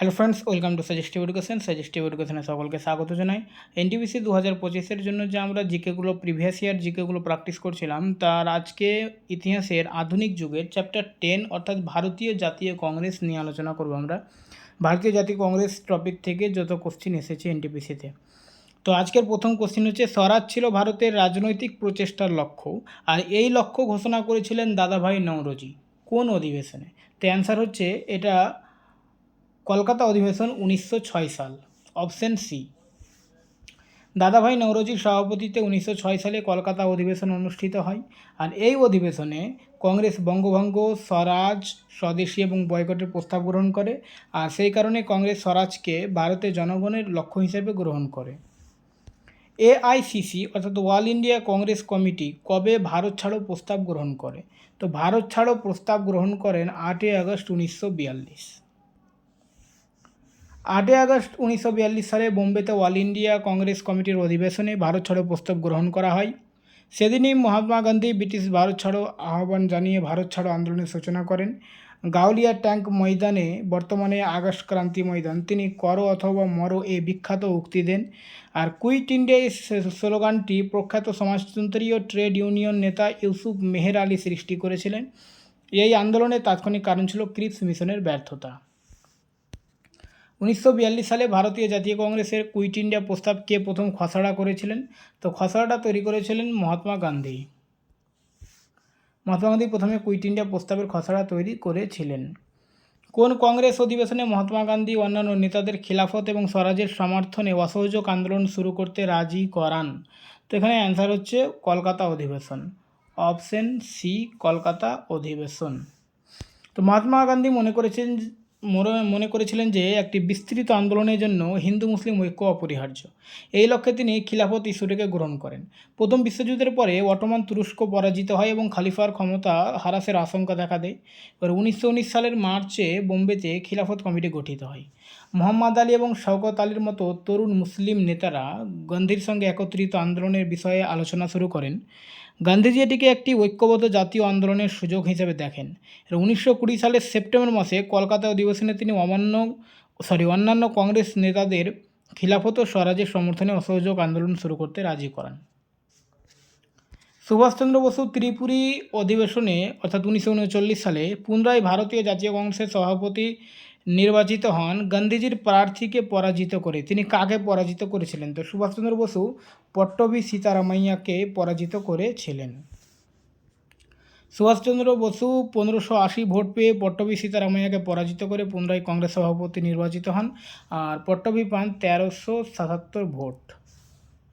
Hello friends welcome to suggestive education suggestive এডুকেশনে সকলকে স্বাগত জানাই। এনটিপিসি দু হাজার পঁচিশের জন্য যে আমরা জিকেগুলো প্রিভিয়াস ইয়ার জিকেগুলো প্র্যাকটিস করছিলাম, তার আজকে ইতিহাসের আধুনিক যুগের চ্যাপ্টার টেন অর্থাৎ ভারতীয় জাতীয় কংগ্রেস নিয়ে আলোচনা করব আমরা। ভারতীয় জাতীয় কংগ্রেস টপিক থেকে যত কোশ্চিন এসেছে এনটিপিসিতে তো। আজকের প্রথম কোশ্চিন হচ্ছে, স্বরাজ ছিল ভারতের রাজনৈতিক প্রচেষ্টার লক্ষ্য, আর এই লক্ষ্য ঘোষণা করেছিলেন দাদাভাই নওরোজি। কোন অধিবেশনে? তো অ্যান্সার হচ্ছে, এটা কলকাতা অধিবেশন উনিশশো ছয় সাল। Option C. দাদাভাই নওরোজির সভাপতিত্বে উনিশশো ছয় সালে কলকাতা অধিবেশন অনুষ্ঠিত হয় আর এই অধিবেশনে কংগ্রেস বঙ্গভঙ্গ, স্বরাজ, স্বদেশী এবং বয়কটের প্রস্তাব গ্রহণ করে আর সেই কারণে কংগ্রেস স্বরাজকে ভারতের জনগণের লক্ষ্য হিসেবে গ্রহণ করে। এআইসিসি অর্থাৎ অল ইন্ডিয়া কংগ্রেস কমিটি কবে ভারত ছাড়ো প্রস্তাব গ্রহণ করে? তো ভারত ছাড়ো প্রস্তাব গ্রহণ করেন আটই আগস্ট উনিশশো বিয়াল্লিশ। আটই আগস্ট উনিশশো বিয়াল্লিশ সালে বোম্বেতে অল ইন্ডিয়া কংগ্রেস কমিটির অধিবেশনে ভারত ছাড়ো প্রস্তাব গ্রহণ করা হয়। সেদিনই মহাত্মা গান্ধী ব্রিটিশ ভারত ছাড়ো আহ্বান জানিয়ে ভারত ছাড়ো আন্দোলনের সূচনা করেন। গাউলিয়া ট্যাঙ্ক ময়দানে বর্তমানে আগস্ট ক্রান্তি ময়দান। তিনি করো অথবা মরো এ বিখ্যাত উক্তি দেন। আর কুইট ইন্ডিয়া স্লোগানটি প্রখ্যাত সমাজতন্ত্রীয় ট্রেড ইউনিয়ন নেতা ইউসুফ মেহের আলী সৃষ্টি করেছিলেন। এই আন্দোলনের তাৎক্ষণিক কারণ ছিল ক্রিপস মিশনের ব্যর্থতা। উনিশশো বিয়াল্লিশ সালে ভারতীয় জাতীয় কংগ্রেসের কুইট ইন্ডিয়া প্রস্তাব কে প্রথম খসড়া করেছিলেন? তো খসড়াটা তৈরি করেছিলেন মহাত্মা গান্ধী। মহাত্মা গান্ধী প্রথমে কুইট ইন্ডিয়া প্রস্তাবের খসড়া তৈরি করেছিলেন। কোন কংগ্রেস অধিবেশনে মহাত্মা গান্ধী অন্যান্য নেতাদের খিলাফত এবং স্বরাজের সমর্থনে অসহযোগ আন্দোলন শুরু করতে রাজি করান? তো এখানে অ্যান্সার হচ্ছে কলকাতা অধিবেশন। অপশন সি কলকাতা অধিবেশন। তো মহাত্মা গান্ধী মনে করেছেন মনে করেছিলেন যে একটি বিস্তৃত আন্দোলনের জন্য হিন্দু মুসলিম ঐক্য অপরিহার্য। এই লক্ষ্যে তিনি খিলাফত ইস্যুটিকে গ্রহণ করেন। প্রথম বিশ্বযুদ্ধের পরে অটোমান তুরস্ক পরাজিত হয় এবং খালিফার ক্ষমতা হ্রাসের আশঙ্কা দেখা দেয়। এবার উনিশশো উনিশ সালের মার্চে বোম্বেতে খিলাফত কমিটি গঠিত হয়। মোহাম্মদ আলী এবং শওকত আলীর মতো তরুণ মুসলিম নেতারা গান্ধীর সঙ্গে একত্রিত আন্দোলনের বিষয়ে আলোচনা শুরু করেন। গান্ধীজি এটিকে একটি ঐক্যবদ্ধ জাতীয় আন্দোলনের সুযোগ হিসেবে দেখেন। উনিশশো কুড়ি সালের সেপ্টেম্বর মাসে কলকাতা অধিবেশনে তিনি অমান্য সরি অন্যান্য কংগ্রেস নেতাদের খিলাফত ও স্বরাজের সমর্থনে অসহযোগ আন্দোলন শুরু করতে রাজি করান। সুভাষচন্দ্র বসু ত্রিপুরী অধিবেশনে, অর্থাৎ উনিশশো উনচল্লিশ সালে, পুনরায় ভারতীয় জাতীয় কংগ্রেসের সভাপতি নির্বাচিত হন, গান্ধীজির প্রার্থীকে পরাজিত করে। তিনি কাকে পরাজিত করেছিলেন? তো সুভাষচন্দ্র বসু পট্টভি সীতারামাইয়াকে পরাজিত করেছিলেন। সুভাষচন্দ্র বসু পনেরোশো আশি ভোট পেয়ে পট্টভি সীতারামাইয়াকে পরাজিত করে পুনরায় কংগ্রেস সভাপতি নির্বাচিত হন আর পট্টভি পান তেরোশো সাতাত্তর ভোট।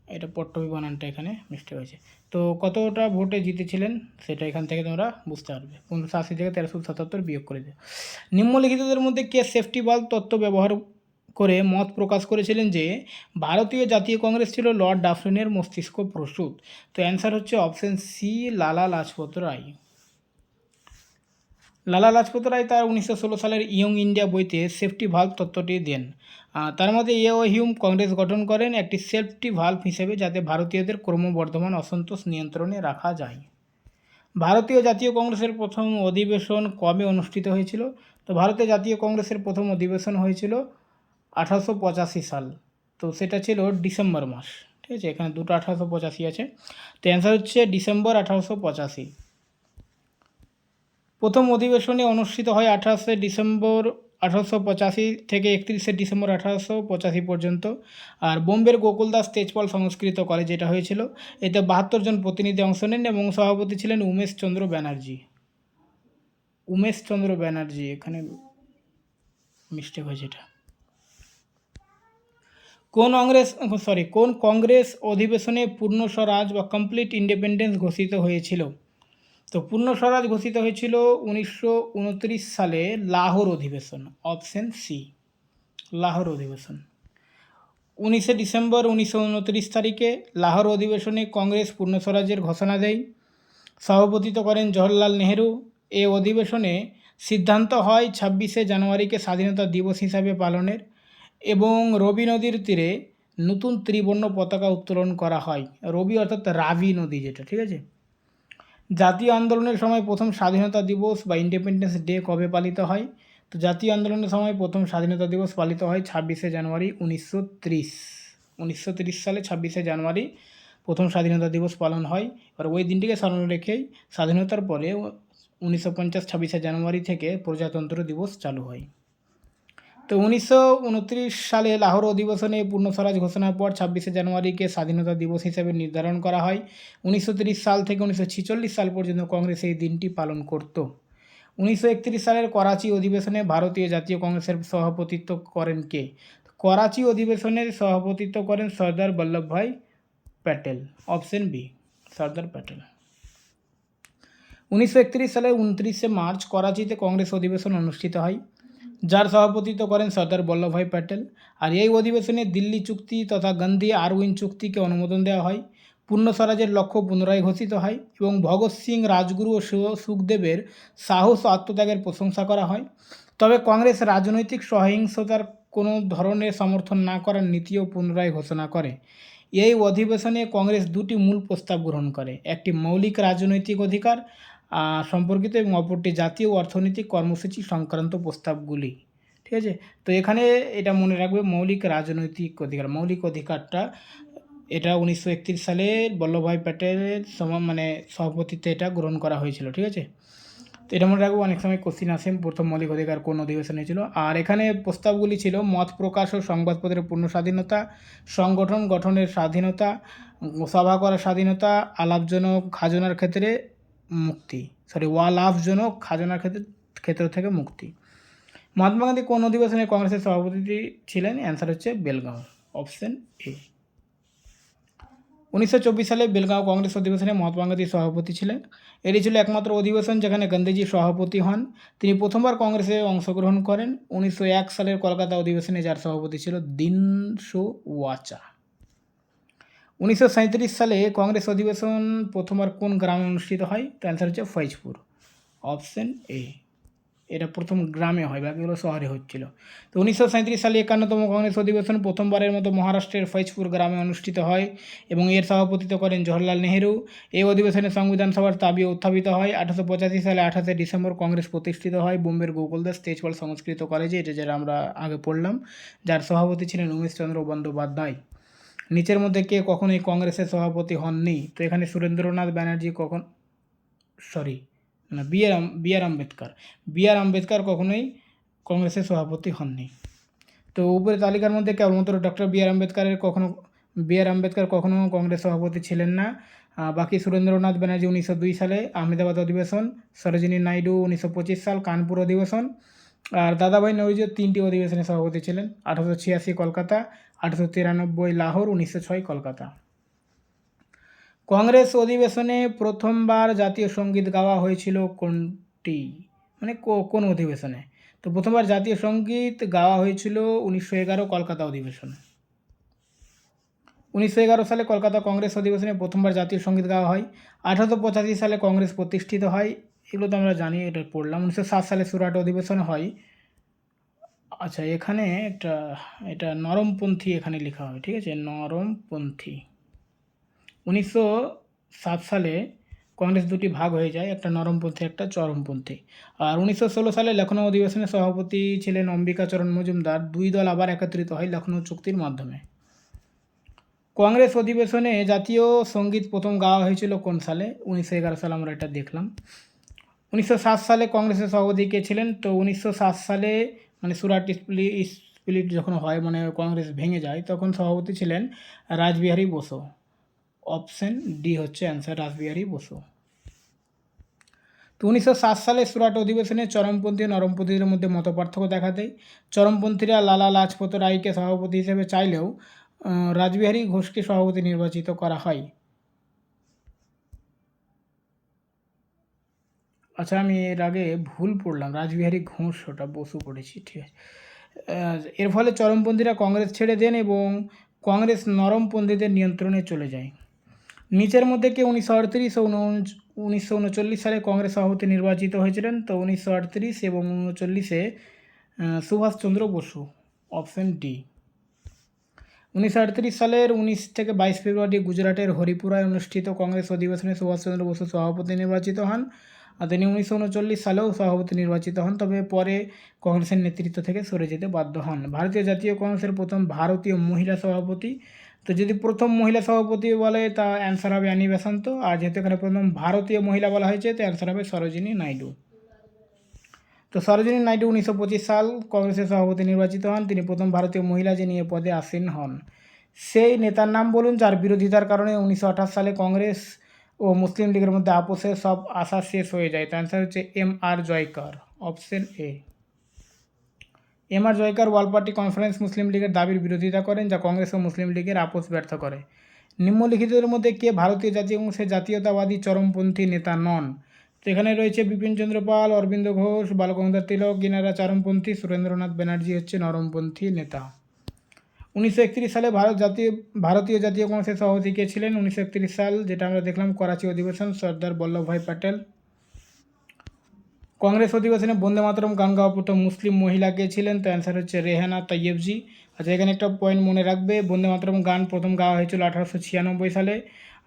এটা পট্টভি বানানটা এখানে মিস্টেক হয়েছে। তো কতটা ভোটে জিতেছিলেন সেটা এখান থেকে তোমরা বুঝতে পারবে। পনেরোশো আশি থেকে তেরোশো সাতাত্তর বিয়োগ করে দিও নিম্নলিখিতদের মধ্যে কে সেফটি বাল তত্ত্ব ব্যবহার করে মত প্রকাশ করেছিলেন যে, ভারতীয় জাতীয় কংগ্রেস ছিল লর্ড ডাফরিনের মস্তিষ্ক প্রসূত। তো অ্যান্সার হচ্ছে অপশন সি লালা লাজপত রায়। লালা লাজপত রায় তার উনিশশো ষোলো সালের ইয়ং ইন্ডিয়া বইতে সেফটি ভাল্ভ তত্ত্বটি দেন। তার মধ্যে এও হিউম কংগ্রেস গঠন করেন একটি সেফটি ভাল্ভ হিসেবে যাতে ভারতীয়দের ক্রমবর্ধমান অসন্তোষ নিয়ন্ত্রণে রাখা যায়। ভারতীয় জাতীয় কংগ্রেসের প্রথম অধিবেশন কবে অনুষ্ঠিত হয়েছিল? তো ভারতীয় জাতীয় কংগ্রেসের প্রথম অধিবেশন হয়েছিল আঠারোশো পঁচাশি সাল। তো সেটা ছিল ডিসেম্বর মাস। ঠিক আছে, এখানে দুটো আঠারোশো পঁচাশি আছে। তো অ্যান্সার হচ্ছে ডিসেম্বর আঠারোশো পঁচাশি। প্রথম অধিবেশনে অনুষ্ঠিত হয় আঠাশে ডিসেম্বর আঠারোশো পঁচাশি থেকে একত্রিশে ডিসেম্বর আঠারোশো পঁচাশি পর্যন্ত। আর বোম্বের গোকুলদাস তেজপাল সংস্কৃত কলেজ এটা হয়েছিল। এতে বাহাত্তর জন প্রতিনিধি অংশ নেন এবং সভাপতি ছিলেন উমেশ চন্দ্র ব্যানার্জি। উমেশ চন্দ্র ব্যানার্জি, এখানে মিস্টেক হয়েছে এটা। কোন কংগ্রেস সরি কোন কংগ্রেস অধিবেশনে পূর্ণ স্বরাজ বা কমপ্লিট ইন্ডিপেন্ডেন্স ঘোষিত হয়েছিল? তো পূর্ণ স্বরাজ ঘোষিত হয়েছিল উনিশশো উনত্রিশ সালে লাহোর অধিবেশন অপশন সি লাহোর অধিবেশন। উনিশে ডিসেম্বর উনিশশো উনত্রিশ তারিখে লাহোর অধিবেশনে কংগ্রেস পূর্ণ স্বরাজের ঘোষণা দেয়। সভাপতিত্ব করেন জওহরলাল নেহেরু। এ অধিবেশনে সিদ্ধান্ত হয় ছাব্বিশে জানুয়ারিকে স্বাধীনতা দিবস হিসাবে পালনের এবং রবি নদীর তীরে নতুন ত্রিবর্ণ পতাকা উত্তোলন করা হয়। রবি অর্থাৎ রাবি নদী যেটা, ঠিক আছে? জাতীয় আন্দোলনের সময় প্রথম স্বাধীনতা দিবস বা ইন্ডিপেন্ডেন্স ডে কবে পালিত হয়? তো জাতীয় আন্দোলনের সময় প্রথম স্বাধীনতা দিবস পালিত হয় ছাব্বিশে জানুয়ারি উনিশশো ত্রিশ। উনিশশো তিরিশ সালে ছাব্বিশে জানুয়ারি প্রথম স্বাধীনতা দিবস পালন হয়। এবার ওই দিনটিকে স্মরণে রেখেই স্বাধীনতার পরে উনিশশো পঞ্চাশ ছাব্বিশে জানুয়ারি থেকে প্রজাতন্ত্র দিবস চালু হয়। তো উনিশশো উনত্রিশ সালে লাহোর অধিবেশনে পূর্ণ স্বরাজ ঘোষণার পর ছাব্বিশে জানুয়ারিকে স্বাধীনতা দিবস হিসেবে নির্ধারণ করা হয়। উনিশশো সাল থেকে উনিশশো সাল পর্যন্ত কংগ্রেস এই দিনটি পালন করত। উনিশশো একত্রিশ সালের করাচি অধিবেশনে ভারতীয় জাতীয় কংগ্রেসের সভাপতিত্ব করেন কে? করাচি অধিবেশনের সভাপতিত্ব করেন Sardar Vallabhbhai Patel. Option B, Sardar Patel. উনিশশো সালের উনত্রিশে মার্চ করাচিতে কংগ্রেস অধিবেশন অনুষ্ঠিত হয়। যার সভাপতিত্ব করেন সর্দার বল্লভভাই প্যাটেল। আর এই অধিবেশনে দিল্লি চুক্তি তথা গান্ধী আরউইন চুক্তিকে অনুমোদন দেওয়া হয়। পূর্ণ স্বরাজের লক্ষ্য পুনরায় ঘোষিত হয় এবং ভগৎ সিং, রাজগুরু ও সুখদেবের সাহস ও আত্মত্যাগের প্রশংসা করা হয়। তবে কংগ্রেস রাজনৈতিক সহিংসতার কোনো ধরনের সমর্থন না করার নীতিও পুনরায় ঘোষণা করে। এই অধিবেশনে কংগ্রেস দুটি মূল প্রস্তাব গ্রহণ করে। একটি মৌলিক রাজনৈতিক অধিকার সম্পর্কিত এবং অপরটি জাতীয় অর্থনৈতিক কর্মসূচি সংক্রান্ত প্রস্তাবগুলি। ঠিক আছে? তো এখানে এটা মনে রাখবে মৌলিক রাজনৈতিক অধিকার। মৌলিক অধিকারটা এটা উনিশশো একত্রিশ সালে বল্লভভাই প্যাটেলের সম মানে সভাপতিত্বে এটা গ্রহণ করা হয়েছিল। ঠিক আছে? তো এটা মনে রাখব অনেক সময় কোশ্চিন আসে, প্রথম মৌলিক অধিকার কোন অধিবেশনে ছিল। আর এখানে প্রস্তাবগুলি ছিল মত প্রকাশ ও সংবাদপত্রের পূর্ণ স্বাধীনতা সংগঠন গঠনের স্বাধীনতা, সভা করার স্বাধীনতা, আলাপজনক খাজনার ক্ষেত্রে মুক্তি। সরি ওয়ালাভজনক খাজনার ক্ষেত্রে ক্ষেত্র থেকে মুক্তি। মহাত্মা গান্ধী কোন অধিবেশনে কংগ্রেসের সভাপতি ছিলেন? অ্যান্সার হচ্ছে বেলগাঁও। অপশন এ উনিশশো চব্বিশ সালে বেলগাঁও কংগ্রেস অধিবেশনে মহাত্মা গান্ধী সভাপতি ছিলেন। এটি ছিল একমাত্র অধিবেশন যেখানে গান্ধীজি সভাপতি হন। তিনি প্রথমবার কংগ্রেসে অংশগ্রহণ করেন। উনিশশো এক সালের কলকাতা অধিবেশনে যার সভাপতি ছিল দিনশো ওয়াচা। উনিশশো সাঁইত্রিশ সালে কংগ্রেস অধিবেশন প্রথমবার কোন গ্রামে অনুষ্ঠিত হয়? তো অ্যান্সার হচ্ছে ফৈজপুর। অপশন এ এটা প্রথম গ্রামে হয়, বাকিগুলো শহরে হচ্ছিল। তো উনিশশো সাঁইত্রিশ সালে একান্নতম কংগ্রেস অধিবেশন প্রথমবারের মতো মহারাষ্ট্রের ফৈজপুর গ্রামে অনুষ্ঠিত হয় এবং এর সভাপতিত্ব করেন জওহরলাল নেহেরু। এই অধিবেশনে সংবিধান সভার দাবি উত্থাপিত হয়। আঠারোশো পঁচাশি সালে আঠাশে ডিসেম্বর কংগ্রেস প্রতিষ্ঠিত হয়। বোম্বের গোকুলদাস তেজপাল সংস্কৃত কলেজে, এটা যেটা আমরা আগে পড়লাম। যার সভাপতি ছিলেন উমেশচন্দ্র বন্দ্যোপাধ্যায়। নিচের মধ্যে কে কখনোই কংগ্রেসের সভাপতি হননি। তো এখানে সুরেন্দ্রনাথ ব্যানার্জি কখন সরি, না, B R B R Ambedkar. B R Ambedkar কখনোই কংগ্রেসের সভাপতি হননি। তো উপরে তালিকার মধ্যে কেবলমাত্র ডক্টর বি আর আম্বেদকরের কখনো বি আর আম্বেদকর কখনো কংগ্রেস সভাপতি ছিলেন না। বাকি সুরেন্দ্রনাথ ব্যানার্জি উনিশশো দুই সালে আহমেদাবাদ অধিবেশন, সরোজিনী নাইডু উনিশশো পঁচিশ সাল কানপুর অধিবেশন আর দাদাভাই নৌজি তিনটি অধিবেশনে সভাপতি ছিলেন, আঠারোশো ছিয়াশি কলকাতা, আঠারোশো তিরানব্বই লাহোর, উনিশশো ছয় কলকাতা। কংগ্রেস অধিবেশনে প্রথমবার জাতীয় সংগীত গাওয়া হয়েছিল কোনটি? মানে কোন অধিবেশনে? তো প্রথমবার জাতীয় সংগীত গাওয়া হয়েছিল উনিশশো এগারো কলকাতা অধিবেশনে। উনিশশো এগারো সালে কলকাতা কংগ্রেস অধিবেশনে প্রথমবার জাতীয় সংগীত গাওয়া হয়। আঠারোশো পঁচাশি সালে কংগ্রেস প্রতিষ্ঠিত হয়। এগুলো তো আমরা জানি, এটা পড়লাম। উনিশশো সাত সালে সুরাট অধিবেশন হয়। আচ্ছা এখানে একটা, এটা নরমপন্থী এখানে লেখা হয় ঠিক আছে? নরমপন্থী। উনিশশো সাত সালে কংগ্রেস দুটি ভাগ হয়ে যায়, একটা নরমপন্থী, একটা চরমপন্থী। আর উনিশশো ষোলো সালে লখনৌ অধিবেশনের সভাপতি ছিলেন অম্বিকাচরণ মজুমদার। দুই দল আবার একত্রিত হয় লখনৌ চুক্তির মাধ্যমে। কংগ্রেস অধিবেশনে জাতীয় সংগীত প্রথম গাওয়া হয়েছিল কোন সালে? উনিশশো এগারো সালে আমরা এটা দেখলাম। উনিশশো সাত সালে কংগ্রেসের সভাপতি কে ছিলেন? তো উনিশশো সাত সালে মানে সুরাট স্প্লিট যখন হয় মানে কংগ্রেস ভেঙে যায়, তখন সভাপতি ছিলেন রাজবিহারী বসু। অপশন ডি হচ্ছে অ্যান্সার রাসবিহারী বসু। তো উনিশশো সাত সালে সুরাট অধিবেশনে চরমপন্থী ও নরমপন্থীদের মধ্যে মত পার্থক্য দেখা দেয়। চরমপন্থীরা লালা লাজপত রায়কে সভাপতি হিসেবে চাইলেও রাজবিহারী ঘোষকে সভাপতি নির্বাচিত করা হয়। আচ্ছা আমি এর আগে ভুল পড়লাম। রাজবিহারী ঘোষ ওটা বসু পড়েছি ঠিক আছে। এর ফলে চরমপন্থীরা কংগ্রেস ছেড়ে দেন এবং কংগ্রেস নরমপন্থীদের নিয়ন্ত্রণে চলে যায়। নিচের মধ্যে কে উনিশশো আটত্রিশ ও উনিশশো উনচল্লিশ সালে কংগ্রেস সভাপতি নির্বাচিত হয়েছিলেন। তো উনিশশো আটত্রিশ এবং উনচল্লিশে সুভাষচন্দ্র বসু, অপশন ডি। উনিশশো আটত্রিশ সালের উনিশ থেকে বাইশ ফেব্রুয়ারি গুজরাটের হরিপুরায় অনুষ্ঠিত কংগ্রেস অধিবেশনে সুভাষচন্দ্র বসু সভাপতি নির্বাচিত হন। আর তিনি উনিশশো উনচল্লিশ সালেও সভাপতি নির্বাচিত হন, তবে পরে কংগ্রেসের নেতৃত্ব থেকে সরে যেতে বাধ্য হন। ভারতীয় জাতীয় কংগ্রেসের প্রথম ভারতীয় মহিলা সভাপতি। তো যদি প্রথম মহিলা সভাপতি বলে, তা অ্যান্সার হবে অ্যানি বেসান্ত। আর যেহেতু এখানে প্রথম ভারতীয় মহিলা বলা হয়েছে, তো অ্যান্সার হবে সরোজিনী নাইডু। তো সরোজিনী নাইডু উনিশশো পঁচিশ সাল কংগ্রেসের সভাপতি নির্বাচিত হন। তিনি প্রথম ভারতীয় মহিলা যিনি এ পদে আসীন হন। সেই নেতার নাম বলুন, যার বিরোধিতার কারণে উনিশশো আঠাশ সালে কংগ্রেস ও মুসলিম লীগের মধ্যে আপোষে সব আশা শেষ হয়ে যায়। তার অ্যান্সার হচ্ছে M R Jayakar option A M R Jayakar all party conference Muslim লীগের দাবির বিরোধিতা করেন, যা কংগ্রেস ও মুসলিম লীগের আপোষ ব্যর্থ করে। নিম্নলিখিতদের মধ্যে কে ভারতীয় জাতীয় কংগ্রেসের জাতীয়তাবাদী চরমপন্থী নেতা নন? তো এখানে রয়েছে বিপিন পাল, অরবিন্দ ঘোষ, বালগঙ্গাধর তিলক, গিনারা চরমপন্থী, সুরেন্দ্রনাথ ব্যানার্জি হচ্ছে নরমপন্থী নেতা। উনিশশো একত্রিশ সালে ভারত জাতীয়, ভারতীয় জাতীয় কংগ্রেসের সভাপতি কে ছিলেন? উনিশশো একত্রিশ সাল যেটা আমরা দেখলাম, করাচি অধিবেশন, সর্দার বল্লভভাই প্যাটেল। কংগ্রেস অধিবেশনে বন্দে মাতরম, গান গাওয়া প্রথম মুসলিম মহিলা কে ছিলেন? তো অ্যান্সার হচ্ছে রেহানা তাইয়েবজি আচ্ছা এখানে একটা পয়েন্ট মনে রাখবে। বন্দে মাতরম গান প্রথম গাওয়া হয়েছিল আঠারোশো ছিয়ানব্বই সালে।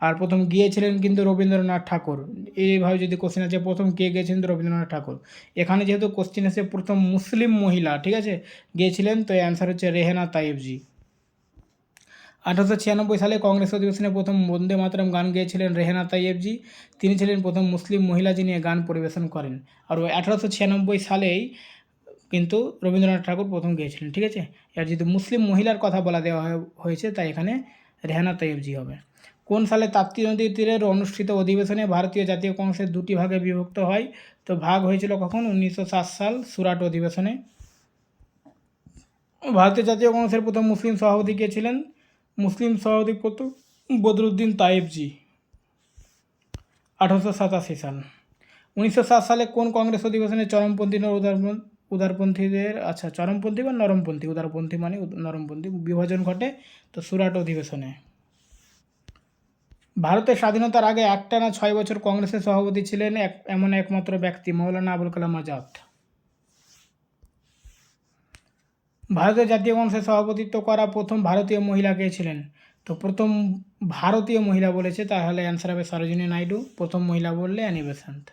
আর প্রথম গিয়েছিলেন কিন্তু রবীন্দ্রনাথ ঠাকুর। এইভাবে যদি কোশ্চেন আছে প্রথম কে গিয়েছিলেন? তো রবীন্দ্রনাথ ঠাকুর। এখানে যেহেতু কোশ্চেন আছে প্রথম মুসলিম মহিলা, ঠিক আছে, গিয়েছিলেন, তো অ্যান্সার হচ্ছে রেহানা তাইয়েবজি আঠারোশো ছিয়ানব্বই সালে কংগ্রেস অধিবেশনে প্রথম বন্দে মাতরম গান গেয়েছিলেন রেহানা তাইয়েবজি তিনি ছিলেন প্রথম মুসলিম মহিলা যিনি গান পরিবেশন করেন। আর ওই আঠারোশো ছিয়ানব্বই সালেই কিন্তু রবীন্দ্রনাথ ঠাকুর প্রথম গিয়েছিলেন, ঠিক আছে? আর যদি মুসলিম মহিলার কথা বলা দেওয়া হয়েছে, তাই এখানে রেহানা তাইয়েবজি হবে। কোন সালে তাপ্তি নদীর তীরের অনুষ্ঠিত অধিবেশনে ভারতীয় জাতীয় কংগ্রেসের দুটি ভাগে বিভক্ত হয়, তো ভাগ হয়েছিল কখন? উনিশশো সাত সাল সুরাট অধিবেশনে। ভারতীয় জাতীয় কংগ্রেসের প্রথম মুসলিম সভাপতি কে ছিলেন? মুসলিম প্রথম বদরুদ্দিন তায়েবজি আঠারোশো সাতাশি সাল। উনিশশো সাত সালে কোন কংগ্রেস অধিবেশনে চরমপন্থী উদারপন্থীদের আচ্ছা চরমপন্থী বা নরমপন্থী? উদারপন্থী মানে নরমপন্থী বিভাজন ঘটে তো সুরাট অধিবেশনে। ভারতের স্বাধীনতার আগে একটানা ছয় বছর কংগ্রেসের সভাপতি ছিলেন এক এমন একমাত্র ব্যক্তি, মৌলানা আবুল কালাম আজাদ। ভারতের জাতীয় কংগ্রেসের সভাপতিত্ব করা প্রথম ভারতীয় মহিলা কে ছিলেন? তো প্রথম ভারতীয় মহিলা বলেছে, তাহলে অ্যান্সার হবে সরোজিনী নাইডু। প্রথম মহিলা বললে অ্যানি বেসান্ত।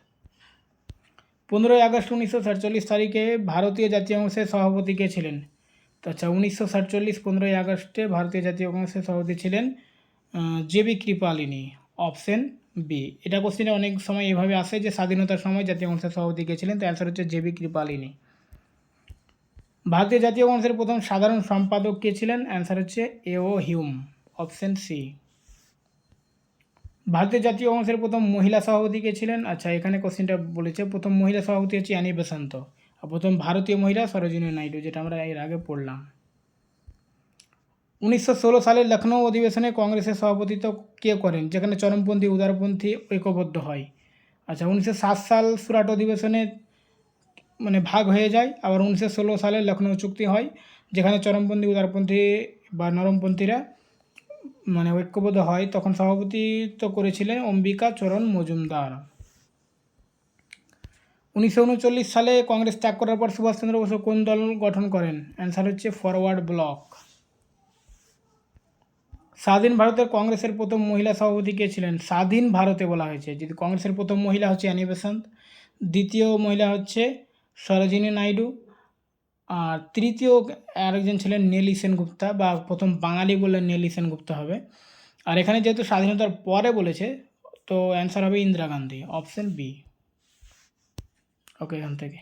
পনেরোই আগস্ট উনিশশো সাতচল্লিশ তারিখে ভারতীয় জাতীয় কংগ্রেসের সভাপতি কে ছিলেন? তো আচ্ছা উনিশশো সাতচল্লিশ পনেরোই আগস্টে ভারতীয় জাতীয় কংগ্রেসের সভাপতি ছিলেন জেবি কৃপালিনী। অপশন বি এটা কোশ্চেনে অনেক সময় এভাবে আসে যে স্বাধীনতার সময় জাতীয় কংগ্রেসের সভাপতি কে ছিলেন তো অ্যান্সার হচ্ছে জেবি কৃপালিনী। ভারতীয় জাতীয় কংগ্রেসের প্রথম সাধারণ সম্পাদক কে ছিলেন? অ্যান্সার হচ্ছে A O Hume option C ভারতীয় জাতীয় কংগ্রেসের প্রথম মহিলা সভাপতি কে ছিলেন? আচ্ছা এখানে কোশ্চেনটা বলেছে। প্রথম মহিলা সভাপতি হচ্ছে অ্যানি বেসান্ত আর প্রথম ভারতীয় মহিলা সরোজিনী নাইডু, যেটা আমরা এর আগে পড়লাম। উনিশশো ষোলো সালের লখনৌ অধিবেশনে কংগ্রেসের সভাপতিত্ব কে করেন? যেখানে চরমপন্থী, উদারপন্থী, ঐক্যবদ্ধ হয়। আচ্ছা উনিশশো সাত সাল সুরাট অধিবেশনে মানে ভাগ হয়ে যায়। আবার উনিশশো ষোলো সালে লখনৌ চুক্তি হয়, যেখানে চরমপন্থী উদারপন্থী বা নরমপন্থীরা মানে ঐক্যবদ্ধ হয়। তখন সভাপতিত্ব করেছিলেন অম্বিকা চরণ মজুমদার। উনিশশো উনচল্লিশ সালে কংগ্রেস ত্যাগ করার পর সুভাষচন্দ্র বসু কোন দল গঠন করেন? অ্যান্সার হচ্ছে ফরওয়ার্ড ব্লক। স্বাধীন ভারতের কংগ্রেসের প্রথম মহিলা সভাপতি কে ছিলেন? স্বাধীন ভারতে বলা হয়েছে। যদি কংগ্রেসের প্রথম মহিলা হচ্ছে অ্যানি বেসান্ত, দ্বিতীয় মহিলা হচ্ছে সরোজিনী নাইডু আর তৃতীয় আরেকজন ছিলেন নেলি সেনগুপ্তা বা প্রথম বাঙালি বললে নেলি সেনগুপ্তা হবে। আর এখানে যেহেতু স্বাধীনতার পরে বলেছে, তো অ্যান্সার হবে Indira Gandhi option B okay এখান থেকে।